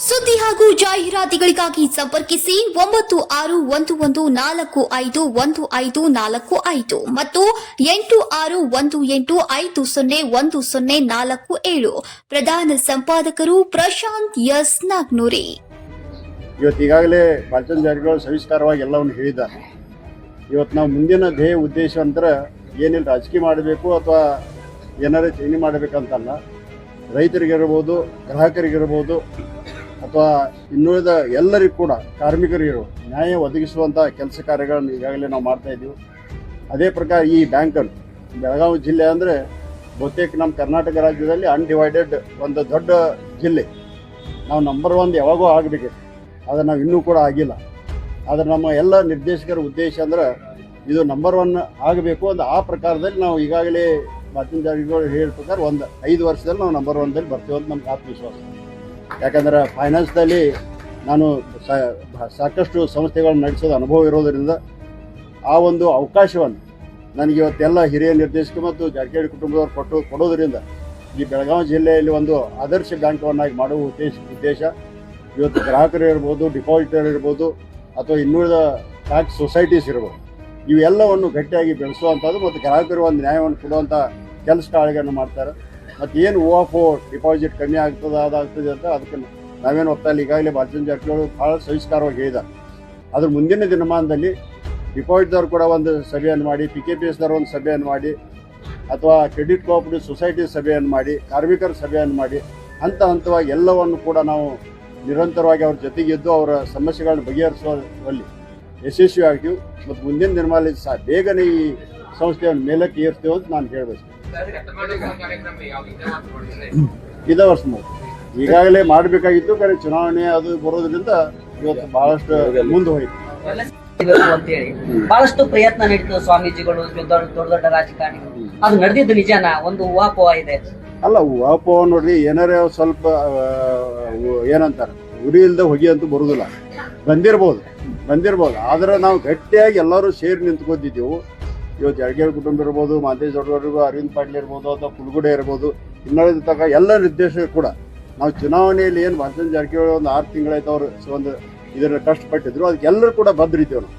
ಸುದ್ದಿ ಹಾಗೂ ಜಾಹೀರಾತುಗಳಿಗಾಗಿ ಸಂಪರ್ಕಿಸಿ ಒಂಬತ್ತು ಆರು ಒಂದು ಒಂದು ನಾಲ್ಕು ಐದು ಒಂದು ಐದು ನಾಲ್ಕು ಐದು ಮತ್ತು ಎಂಟು ಆರು ಒಂದು ಎಂಟು ಐದು ಸೊನ್ನೆ ಒಂದು ಸೊನ್ನೆ ನಾಲ್ಕು ಏಳು. ಪ್ರಧಾನ ಸಂಪಾದಕರು ಪ್ರಶಾಂತ್ ಎಸ್ ನಾಗ್ನೂರಿ. ಇವತ್ತು ಈಗಾಗಲೇ ಬಾಲಚಂದ್ರ ಜಾರಕಿಹೊಳಿ ಸವಿಸ್ತಾರವಾಗಿ ಎಲ್ಲವನ್ನು ಹೇಳಿದ್ದಾರೆ. ಇವತ್ತು ನಾವು ಮುಂದಿನ ಧ್ಯೇಯ ಉದ್ದೇಶ ಅಂದ್ರೆ ಏನೇನು ರಾಜಕೀಯ ಮಾಡಬೇಕು ಅಥವಾ ಏನಾರ ಚೇಂಜ್ ಮಾಡಬೇಕಂತಲ್ಲ, ರೈತರಿಗಿರ್ಬೋದು, ಗ್ರಾಹಕರಿಗಿರ್ಬೋದು ಅಥವಾ ಇನ್ನುಳಿದ ಎಲ್ಲರಿಗೂ ಕೂಡ ಕಾರ್ಮಿಕರಿಗೂ ನ್ಯಾಯ ಒದಗಿಸುವಂಥ ಕೆಲಸ ಕಾರ್ಯಗಳನ್ನು ಈಗಾಗಲೇ ನಾವು ಮಾಡ್ತಾ ಇದ್ದೀವಿ. ಅದೇ ಪ್ರಕಾರ ಈ ಬ್ಯಾಂಕನ್ನು ಬೆಳಗಾವಿ ಜಿಲ್ಲೆ ಅಂದರೆ ಬಹುತೇಕ ನಮ್ಮ ಕರ್ನಾಟಕ ರಾಜ್ಯದಲ್ಲಿ ಅನ್ಡಿವೈಡೆಡ್ ಒಂದು ದೊಡ್ಡ ಜಿಲ್ಲೆ. ನಾವು ನಂಬರ್ ಒನ್ ಯಾವಾಗೂ ಆಗಬೇಕಿತ್ತು ಆದರೆ ನಾವು ಇನ್ನೂ ಕೂಡ ಆಗಿಲ್ಲ. ಆದರೆ ನಮ್ಮ ಎಲ್ಲ ನಿರ್ದೇಶಕರ ಉದ್ದೇಶ ಅಂದ್ರೆ ಇದು ನಂಬರ್ ಒನ್ ಆಗಬೇಕು ಅಂತ ಆ ಪ್ರಕಾರದಲ್ಲಿ ನಾವು ಈಗಾಗಲೇ ಮಾತಿನ ಹೇಳಿದ ಪ್ರಕಾರ ಒಂದು ಐದು ವರ್ಷದಲ್ಲಿ ನಾವು ನಂಬರ್ ಒನ್ದಲ್ಲಿ ಬರ್ತೀವಿ ಅಂತ ನಮ್ಗೆ ಆತ್ಮವಿಶ್ವಾಸ. ಯಾಕಂದ್ರೆ ಫೈನಾನ್ಸ್ದಲ್ಲಿ ನಾನು ಸಾಕಷ್ಟು ಸಂಸ್ಥೆಗಳನ್ನು ನಡೆಸೋದು ಅನುಭವ ಇರೋದರಿಂದ ಆ ಒಂದು ಅವಕಾಶವನ್ನು ನನಗೆ ಇವತ್ತೆಲ್ಲ ಹಿರಿಯ ನಿರ್ದೇಶಕ ಮತ್ತು ಜಾರಕಿಹೊಳಿ ಕುಟುಂಬದವರು ಕೊಟ್ಟು, ಕೊಡೋದರಿಂದ ಈ ಬೆಳಗಾವಿ ಜಿಲ್ಲೆಯಲ್ಲಿ ಒಂದು ಆದರ್ಶ ಬ್ಯಾಂಕವನ್ನಾಗಿ ಮಾಡುವ ಉದ್ದೇಶ ಉದ್ದೇಶ ಇವತ್ತು ಗ್ರಾಹಕರು ಇರ್ಬೋದು ಡಿಪಾಸಿಟರ್ ಇರ್ಬೋದು, ಅಥವಾ ಇನ್ನುಳಿದ ಟ್ಯಾಕ್ಸ್ ಸೊಸೈಟೀಸ್ ಇರ್ಬೋದು. ಇವೆಲ್ಲವನ್ನು ಗಟ್ಟಿಯಾಗಿ ಬೆಳೆಸುವಂಥದ್ದು ಮತ್ತು ಗ್ರಾಹಕರು ಒಂದು ನ್ಯಾಯವನ್ನು ಕೊಡುವಂಥ ಕೆಲಸ ಕಾರ್ಯಗಳನ್ನು ಮಾಡ್ತಾರೆ. ಮತ್ತು ಏನು ಓ ಡಿಪಾಸಿಟ್ ಕಮ್ಮಿ ಆಗ್ತದೆ ಅದಾಗ್ತದೆ ಅಂತ ಅದಕ್ಕೆ ನಾವೇನು ಒತ್ತಾಯಿಲ್ಲ ಈಗಾಗಲೇ ಬಾಲಚಂದ್ರ ಜಾರಕಿಹೊಳಿ ಭಾಳ ಸವಿಸ್ಕಾರವಾಗಿ ಹೇಳಿದ್ದಾರೆ. ಅದ್ರ ಮುಂದಿನ ದಿನಮಾನದಲ್ಲಿ ಡಿಪಾಸಿಟ್ದವ್ರು ಕೂಡ ಒಂದು ಸಭೆಯನ್ನು ಮಾಡಿ ಪಿ ಕೆ ಪಿ ಎಸ್ದವ್ರು ಒಂದು ಸಭೆಯನ್ನು ಮಾಡಿ, ಅಥವಾ ಕ್ರೆಡಿಟ್ ಕೋಆಪರೇಟಿವ್ ಸೊಸೈಟಿ ಸಭೆಯನ್ನು ಮಾಡಿ, ಕಾರ್ಮಿಕರ ಸಭೆಯನ್ನು ಮಾಡಿ, ಹಂತ ಹಂತವಾಗಿ ಎಲ್ಲವನ್ನು ಕೂಡ ನಾವು ನಿರಂತರವಾಗಿ ಅವ್ರ ಜೊತೆಗಿದ್ದು ಅವರ ಸಮಸ್ಯೆಗಳನ್ನು ಬಗೆಹರಿಸುವಲ್ಲಿ ಯಶಸ್ವಿ ಆಗ್ತೀವಿ ಮತ್ತು ಮುಂದಿನ ದಿನಮಾನದಲ್ಲಿ ಸಹ ಬೇಗನೆ ಈ ಸಂಸ್ಥೆಯನ್ನು ಮೇಲಕ್ಕೆ ಏರ್ತೀವಿ ಅಂತ ನಾನು ಹೇಳಬೇಕು. ಇದೇ ವರ್ಷ ಈಗಾಗಲೇ ಮಾಡಬೇಕಾಗಿತ್ತು ಕರೆ ಚುನಾವಣೆ ಅದು ಬರೋದ್ರಿಂದ ಇವತ್ತು ಬಹಳಷ್ಟು ಮುಂದೆ ಹೋಯ್ತು. ಅಂತೇಳಿ ಬಹಳಷ್ಟು ಪ್ರಯತ್ನ ನಡೀತು ಸ್ವಾಮೀಜಿಗಳು ದೊಡ್ಡ ದೊಡ್ಡ ರಾಜಕಾರಣಿಗಳು. ಅದು ನಡೆದಿದ್ದು ನಿಜಾನ? ಒಂದು ಊಹಾಪೋಹ ಇದೆ. ಅಲ್ಲ ವಾಪ ನೋಡ್ರಿ ಏನಾರೇ ಸ್ವಲ್ಪ ಏನಂತಾರೆ ಉರಿ ಇಲ್ಲದೆ ಹೊಗೆ ಅಂತೂ ಬರುದಿಲ್ಲ. ಬಂದಿರ್ಬೋದು ಬಂದಿರ್ಬೋದು. ಆದ್ರೆ ನಾವು ಗಟ್ಟಿಯಾಗಿ ಎಲ್ಲರೂ ಸೇರಿ ನಿಂತ್ಕೊಂಡಿದ್ದೀವಿ ಇವತ್ತು ಜಾರಕಿಹೊಳಿ ಕುಟುಂಬ ಇರ್ಬೋದು ಮಾದೇಶ್ ದೊಡ್ಡವರಿಗೂ ಅರವಿಂದ್ ಪಾಟೀಲ್ ಇರ್ಬೋದು ಅಥವಾ ಕುಲ್ಗುಡೆ ಇರ್ಬೋದು ಇನ್ನೊಂದು ತನಕ ಎಲ್ಲ ನಿರ್ದೇಶಕರು ಕೂಡ ನಾವು ಚುನಾವಣೆಯಲ್ಲಿ ಏನು ಭಾಷಣ ಜಾರಕಿಹೊಳಿ ಒಂದು ಆರು ತಿಂಗಳಾಯ್ತು ಅವರು ಒಂದು ಇದನ್ನು ಕಷ್ಟಪಟ್ಟಿದ್ರು, ಅದಕ್ಕೆ ಎಲ್ಲರೂ ಕೂಡ ಬದ್ರಿದ್ದೇವೆ ನಾವು.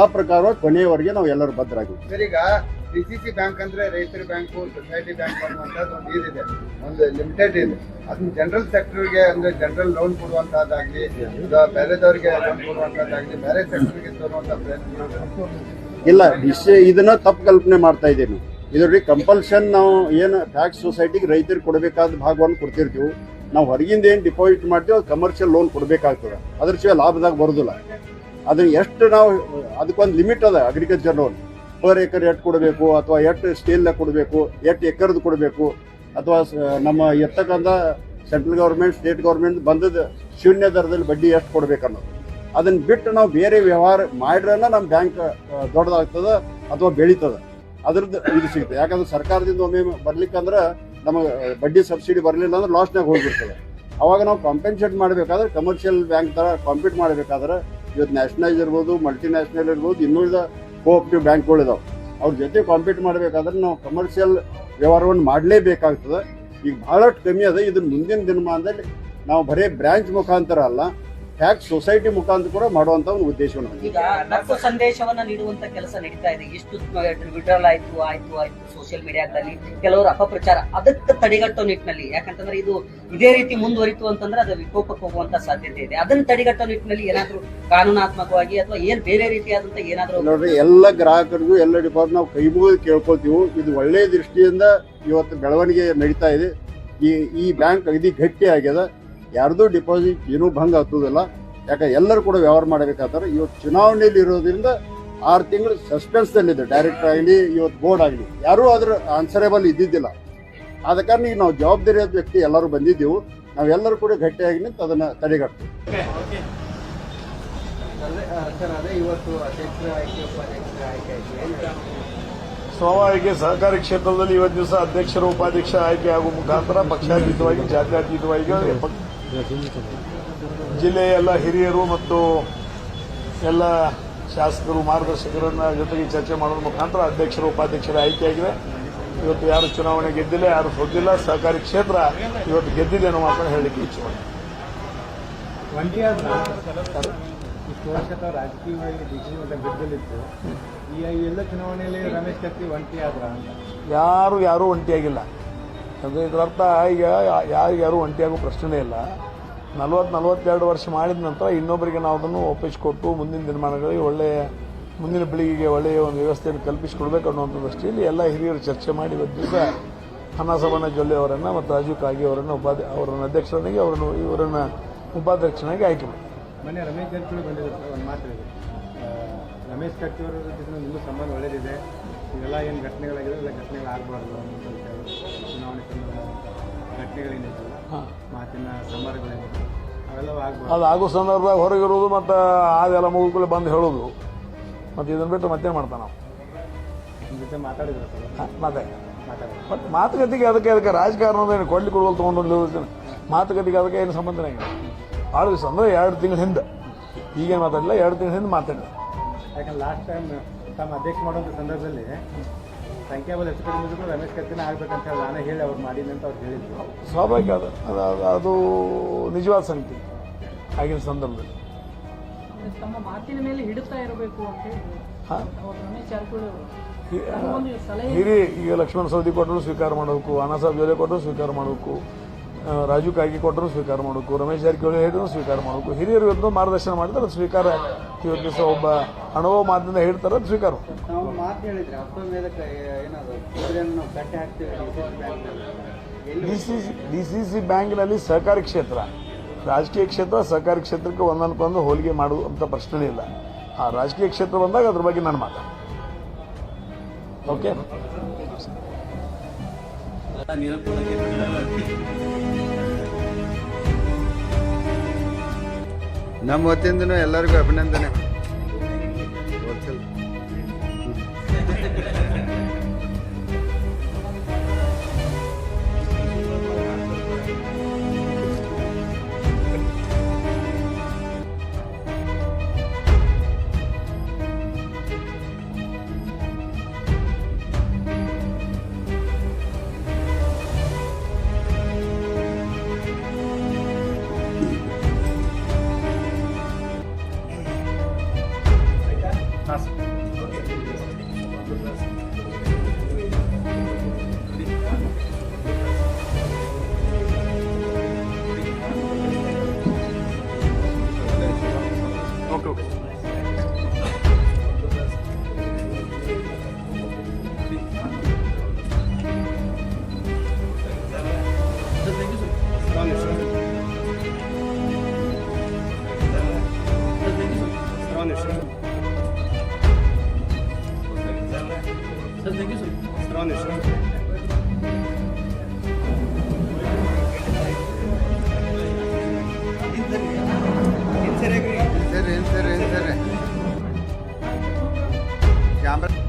ಆ ಪ್ರಕಾರ ಕೊನೆಯವರೆಗೆ ನಾವು ಎಲ್ಲರೂ ಬದ್ರಾಗಿ ಸರ್, ಈಗ ಡಿ ಸಿ ಸಿ ಬ್ಯಾಂಕ್ ಅಂದ್ರೆ ರೈತರ ಬ್ಯಾಂಕು, ಸೊಸೈಟಿ ಬ್ಯಾಂಕ್ ಅನ್ನುವಂಥದ್ದು ಒಂದು ಇದಿದೆ ಒಂದು ಲಿಮಿಟೆಡ್ ಇದೆ. ಅದನ್ನ ಜನರಲ್ ಸೆಕ್ಟರ್ಗೆ ಅಂದ್ರೆ ಜನರಲ್ ಲೋನ್ ಕೊಡುವಂತಹದ್ದಾಗ್ಲಿ ಬೇರೆದವರಿಗೆ ಲೋನ್ ಕೊಡುವಂತಹದ್ದಾಗ್ಲಿ ಬೇರೆ ಸೆಕ್ಟರ್ಗೆ ತರುವಂತಹ ಪ್ರಯತ್ನ ಇಲ್ಲ, ವಿಷಯ ಇದನ್ನ ತಪ್ಪು ಕಲ್ಪನೆ ಮಾಡ್ತಾ ಇದ್ದೀವಿ ಇದರಲ್ಲಿ ಕಂಪಲ್ಷನ್ ನಾವು ಏನು ಟ್ಯಾಕ್ಸ್ ಸೊಸೈಟಿಗೆ ರೈತರಿಗೆ ಕೊಡಬೇಕಾದ ಭಾಗವನ್ನು ಕೊಡ್ತಿರ್ತೀವಿ. ನಾವು ಹೊರಗಿಂದ ಏನು ಡಿಪಾಸಿಟ್ ಮಾಡ್ತೀವಿ ಅದು ಕಮರ್ಷಿಯಲ್ ಲೋನ್ ಕೊಡಬೇಕಾಗ್ತದೆ. ಅದ್ರ ಶಿವ ಲಾಭದಾಗ ಬರೋದಿಲ್ಲ. ಅದನ್ನ ಎಷ್ಟು ನಾವು, ಅದಕ್ಕೊಂದು ಲಿಮಿಟ್ ಅದ ಅಗ್ರಿಕಲ್ಚರ್ ಲೋನ್ ಪರ್ ಏಕರ್ ಎಷ್ಟು ಕೊಡಬೇಕು, ಅಥವಾ ಎಷ್ಟು ಸ್ಟೇಲ್ ಕೊಡಬೇಕು, ಎಷ್ಟು ಎಕರ್ದು ಕೊಡಬೇಕು, ಅಥವಾ ನಮ್ಮ ಎತ್ತಕ್ಕಂಥ ಸೆಂಟ್ರಲ್ ಗೌರ್ಮೆಂಟ್ ಸ್ಟೇಟ್ ಗೌರ್ಮೆಂಟ್ ಬಂದದ ಶೂನ್ಯ ದರದಲ್ಲಿ ಬಡ್ಡಿ ಎಷ್ಟು ಕೊಡ್ಬೇಕು ಅನ್ನೋದು ಅದನ್ನ ಬಿಟ್ಟು ನಾವು ಬೇರೆ ವ್ಯವಹಾರ ಮಾಡ್ರನ್ನ ನಮ್ಮ ಬ್ಯಾಂಕ್ ದೊಡ್ಡದಾಗ್ತದ ಅಥವಾ ಬೆಳೀತದ. ಅದ್ರದ್ದು ಇದು ಸಿಗುತ್ತೆ. ಯಾಕಂದ್ರೆ ಸರ್ಕಾರದಿಂದ ಒಮ್ಮೆ ಬರ್ಲಿಕ್ಕಂದ್ರೆ ನಮಗೆ ಬಡ್ಡಿ ಸಬ್ಸಿಡಿ ಬರಲಿಲ್ಲ ಅಂದ್ರೆ ಲಾಸ್ನಾಗ ಹೋಗಿರ್ತದೆ ಅವಾಗ ನಾವು ಕಾಂಪೆನ್ಸೇಟ್ ಮಾಡಬೇಕಾದ್ರೆ ಕಮರ್ಷಿಯಲ್ ಬ್ಯಾಂಕ್ ಥರ ಕಾಂಪೀಟ್ ಮಾಡಬೇಕಾದ್ರೆ ಇವತ್ತು ನ್ಯಾಷನಲೈಸ್ ಇರ್ಬೋದು ಮಲ್ಟಿನ್ಯಾಷನಲ್ ಇರ್ಬೋದು, ಇನ್ನುಳಿದ ಬ್ಯಾಂಕ್ಗಳು ಬ್ಯಾಂಕ್ಗಳಿದಾವೆ ಅವ್ರ ಜೊತೆ ಕಾಂಪೀಟ್ ಮಾಡಬೇಕಾದ್ರೆ ನಾವು ಕಮರ್ಷಿಯಲ್ ವ್ಯವಹಾರವನ್ನು ಮಾಡಲೇಬೇಕಾಗ್ತದೆ. ಈಗ ಭಾಳಷ್ಟು ಕಮ್ಮಿ ಅದ. ಇದನ್ನ ಮುಂದಿನ ದಿನಮಾನದಲ್ಲಿ ನಾವು ಬರೀ ಬ್ರ್ಯಾಂಚ್ ಮುಖಾಂತರ ಅಲ್ಲ ಟ್ಯಾಕ್ಸ್ ಸೊಸೈಟಿ ಮುಖಾಂತರ ಕೂಡ ಮಾಡುವಂತ ಒಂದು ಉದ್ದೇಶ ನಮ್ಮದು. ಈಗ ನಕ್ಕು ಸಂದೇಶವನ್ನ ನೀಡುವಂತ ಕೆಲಸ ನಡೀತಾ ಇದೆ. ಎಷ್ಟು ವಿಡ್ರಾಲ್ ಆಯ್ತು ಆಯ್ತು ಆಯ್ತು ಸೋಷಿಯಲ್ ಮೀಡಿಯಾದಲ್ಲಿ ಕೆಲವರು ಅಪಪ್ರಚಾರ ಅದಕ್ಕೆ ತಡೆಗಟ್ಟೋ ನಿಟ್ಟಿನಲ್ಲಿ ಯಾಕಂತಂದ್ರೆ ಇದು ಇದೇ ರೀತಿ ಮುಂದುವರಿತು ಅಂತಂದ್ರೆ ಅದು ವಿಕೋಪಕ್ಕೆ ಹೋಗುವಂತ ಸಾಧ್ಯತೆ ಇದೆ. ಅದನ್ನ ತಡೆಗಟ್ಟೋ ನಿಟ್ಟಿನಲ್ಲಿ ಏನಾದ್ರೂ ಕಾನೂನಾತ್ಮಕವಾಗಿ ಅಥವಾ ಏನ್ ಬೇರೆ ರೀತಿಯಾದಂತ ಏನಾದ್ರೂ ನೋಡ್ರಿ ಎಲ್ಲ ಗ್ರಾಹಕರಿಗೂ ಎಲ್ಲ ಡಿಪಾರ್ಟ್ ನಾವು ಕೈ ಮುಗಿದು ಕೇಳ್ಕೊತೀವಿ ಇದು ಒಳ್ಳೆಯ ದೃಷ್ಟಿಯಿಂದ ಇವತ್ತು ಬೆಳವಣಿಗೆ ನಡೀತಾ ಇದೆ. ಈ ಈ ಬ್ಯಾಂಕ್ ಅಗದಿ ಗಟ್ಟಿ ಆಗ್ಯದ ಯಾರ್ದು ಡಿಪಾಸಿಟ್ ಏನೂ ಭಂಗ ಆಗ್ತದಿಲ್ಲ, ಯಾಕೆ ಎಲ್ಲರೂ ಕೂಡ ವ್ಯವಹಾರ ಮಾಡಬೇಕಾದ್ರೆ ಇವತ್ತು ಚುನಾವಣೆಯಲ್ಲಿ ಇರೋದ್ರಿಂದ ಆರು ತಿಂಗಳು ಸಸ್ಪೆನ್ಸ್ದಲ್ಲಿದೆ ಡೈರೆಕ್ಟರ್ ಆಗಲಿ, ಇವತ್ತು ಬೋರ್ಡ್ ಆಗಲಿ. ಯಾರೂ ಅದ್ರ ಆನ್ಸರೇಬಲ್ ಇದ್ದಿದ್ದಿಲ್ಲ. ಆದ ಕಾರಣ ಈಗ ನಾವು ಜವಾಬ್ದಾರಿ ವ್ಯಕ್ತಿ ಎಲ್ಲರೂ ಬಂದಿದ್ದೆವು. ನಾವೆಲ್ಲರೂ ಕೂಡ ಗಟ್ಟಿಯಾಗಿ ನಿಂತು ಅದನ್ನು ಆಯ್ತು ಸ್ವಾಭಾವಿಕ ಸಹಕಾರಿ ಕ್ಷೇತ್ರದಲ್ಲಿ ಇವತ್ತು ದಿವಸ ಅಧ್ಯಕ್ಷರು, ಉಪಾಧ್ಯಕ್ಷ, ಆಯ್ಕೆ ಆಗುವ ಮುಖಾಂತರ ಪಕ್ಷಾತೀತವಾಗಿ, ಜಾತ್ಯಾತೀತವಾಗಿ ಜಿಲ್ಲೆಯ ಎಲ್ಲ ಹಿರಿಯರು ಮತ್ತು ಎಲ್ಲ ಶಾಸಕರು ಮಾರ್ಗದರ್ಶಕರನ್ನ ಜೊತೆಗೆ ಚರ್ಚೆ ಮಾಡೋದ್ರ ಮುಖಾಂತರ ಅಧ್ಯಕ್ಷರು ಉಪಾಧ್ಯಕ್ಷರ ಆಯ್ಕೆಯಾಗಿದೆ. ಇವತ್ತು ಯಾರು ಚುನಾವಣೆ ಗೆದ್ದಿಲ್ಲ ಯಾರು ಸೋತಿಲ್ಲ ಸಹಕಾರಿ ಕ್ಷೇತ್ರ ಇವತ್ತು ಗೆದ್ದಿದೆ ಅನ್ನೋ ಮಾತನ್ನು ಹೇಳಲಿಕ್ಕೆ ಇಚ್ಛೆ ರಾಜಕೀಯವಾಗಿ ಎಲ್ಲ ಚುನಾವಣೆಯಲ್ಲಿ ರಮೇಶ್ ಕತ್ತಿ ಒಂಟಿ ಆದ್ರ ಅಂತ? ಯಾರು ಯಾರೂ ಒಂಟಿಯಾಗಿಲ್ಲ. ಅಂದರೆ ಇದರರ್ಥ ಈಗ ಯಾರು ಯಾರು ಒಂಟಿಯಾಗೋ ಪ್ರಶ್ನೆ ಇಲ್ಲ. ನಲ್ವತ್ತು ನಲ್ವತ್ತೆರಡು ವರ್ಷ ಮಾಡಿದ ನಂತರ ಇನ್ನೊಬ್ಬರಿಗೆ ನಾವು ಅದನ್ನು ಒಪ್ಪಿಸಿಕೊಟ್ಟು ಮುಂದಿನ ದಿನಮಾನಗಳಿಗೆ ಒಳ್ಳೆಯ ಮುಂದಿನ ಪೀಳಿಗೆಗೆ ಒಳ್ಳೆಯ ಒಂದು ವ್ಯವಸ್ಥೆಯನ್ನು ಕಲ್ಪಿಸಿಕೊಡ್ಬೇಕು ಅನ್ನುವಂಥ ದೃಷ್ಟಿಯಲ್ಲಿ ಎಲ್ಲ ಹಿರಿಯರು ಚರ್ಚೆ ಮಾಡಿ ಇವತ್ತು ದಿವಸ ಹನ್ನಸಬಣ್ಣ ಜೊಲ್ಲೆ ಅವರನ್ನು ಮತ್ತು ರಾಜೀವ್ ಕಾಗಿ ಅವರನ್ನು ಉಪಾಧ್ಯ, ಅವರನ್ನು ಅಧ್ಯಕ್ಷರನ್ನಾಗಿ ಅವರನ್ನು, ಇವರನ್ನು ಉಪಾಧ್ಯಕ್ಷನಾಗಿ ಆಯ್ಕೆ ಮಾಡಿ ರಮೇಶ್ ಕಟ್ಟಿ ಬಂದಿದ್ರು ಸರ್ ಒಂದು ಮಾತು ಹೇಳಿದ್ರು ಆ, ರಮೇಶ್ ಕತ್ತಿ ಅವರ ಜೊತೆ ನಿಮಗೂ ಸಂಬಂಧ ಒಳ್ಳೆಯದಿದೆ ಇವೆಲ್ಲ ಏನು ಘಟನೆಗಳಾಗಿದೆ ಎಲ್ಲ ಘಟನೆಗಳಾಗಬಾರ್ದು ಅಂತ ಚುನಾವಣೆ ಘಟನೆಗಳೇನಿದ್ದಲ್ಲ ಮಾತಿನ ಸಂಬಂಧಗಳೇನಿದೆ ಅವೆಲ್ಲವೂ ಆಗಬಾರ್ದು. ಅದು ಆಗೋ ಸಂದರ್ಭದಾಗ ಹೊರಗಿರೋದು ಮತ್ತು ಅದೆಲ್ಲ ಮುಗಿದ್ಕೂಲೆ ಬಂದು ಹೇಳೋದು. ಮತ್ತು ಇದನ್ನು ಬಿಟ್ಟು ಮತ್ತೇನು ಮಾಡ್ತಾನೆ ನಾವು? ಜೊತೆ ಮಾತಾಡಿದ್ರು ಸರ್? ಮಾತಾಡಿ. ಬಟ್ ಮಾತುಕತೆಗೆ ಅದಕ್ಕೆ ಅದಕ್ಕೆ ರಾಜಕಾರಣದ ಏನು? ಕೊಡ್ಲಿ ಕೊಡುವಲ್ಲಿ ತೊಗೊಂಡು ಮಾತುಕತೆಗೆ ಅದಕ್ಕೆ ಏನು ಸಂಬಂಧನೇ ಇಲ್ಲ. ಭಾಳ ದಿವಸ ಅಂದರೆ ಎರಡು ತಿಂಗಳ ಹಿಂದೆ. ಈಗೇನು ಮಾತಾಡಿಲ್ಲ ಎರಡು ತಿಂಗಳ ಹಿಂದೆ ಮಾತಾಡಿಲ್ಲ ಯಾಕಂದ್ರೆ ಲಾಸ್ಟ್ ಟೈಮ್ ತಮ್ಮ ಅಧ್ಯಕ್ಷ ಮಾಡುವಂಥ ಸಂದರ್ಭದಲ್ಲಿ ಸಂಖ್ಯಾಬಲ ಹೆಚ್ಚು ಕಡಿಮೆ ಇದ್ರು ರಮೇಶ್ ಕತ್ತಿನ ಆಗ್ಬೇಕಂತ ಹೇಳಿ ನಾನೇ ಹೇಳಿ ಅವ್ರು ಮಾಡಿದ್ದೆ ಅಂತ ಅವ್ರು ಹೇಳಿದ್ರು. ಸ್ವಾಭಾವಿಕ ಅದು. ಅದು ನಿಜವಾದ ಸಂಗತಿ ಆಗಿನ ಸಂದರ್ಭದಲ್ಲಿ. ತಮ್ಮ ಮಾತಿನ ಮೇಲೆ ಹಿಡಿತಾ ಇರಬೇಕು ಅಂತ ಹೇಳಿ. ಹಿರಿ ಈಗ ಲಕ್ಷ್ಮಣ ಸವದಿ ಕೊಟ್ಟರು ಸ್ವೀಕಾರ ಮಾಡಬೇಕು ಅಣ್ಣಾಸಾಬ್ ಜೊಲೆ ಕೊಟ್ಟರು ಸ್ವೀಕಾರ ಮಾಡಬೇಕು. ರಾಜು ಕಾಗಿ ಕೊಟ್ಟರು ಸ್ವೀಕಾರ ಮಾಡಬೇಕು ರಮೇಶ್ ಜಾರಕಿಹೊಳಿ ಹೇಳಿದ್ರು ಸ್ವೀಕಾರ ಮಾಡಬೇಕು. ಹಿರಿಯರು ಇವತ್ತು ಮಾರ್ಗದರ್ಶನ ಮಾಡಿದ್ರೆ ಅದು ಸ್ವೀಕಾರ ಇವತ್ತು ದಿವಸ ಒಬ್ಬ ಅನುಭವ ಮಾತಿನಿಂದ ಹೇಳ್ತಾರೆ ಅದು ಸ್ವೀಕಾರ. ಮಾತು D C C D C C ಬ್ಯಾಂಕ್ನಲ್ಲಿ ಸಹಕಾರಿ ಕ್ಷೇತ್ರ. ರಾಜಕೀಯ ಕ್ಷೇತ್ರ ಸಹಕಾರಿ ಕ್ಷೇತ್ರಕ್ಕೆ ಒಂದೊಂದಕ್ಕೊಂದು ಹೋಲಿಕೆ ಮಾಡುವಂಥ ಪ್ರಶ್ನೆ ಇಲ್ಲ. ಆ ರಾಜಕೀಯ ಕ್ಷೇತ್ರ ಬಂದಾಗ ಅದ್ರ ಬಗ್ಗೆ ನಾನು ಮಾತಾಡ ಓಕೆ ನಮ್ಮ ವತಿಯಿಂದನೂ ಎಲ್ಲರಿಗೂ ಅಭಿನಂದನೆ. ക്യാമറ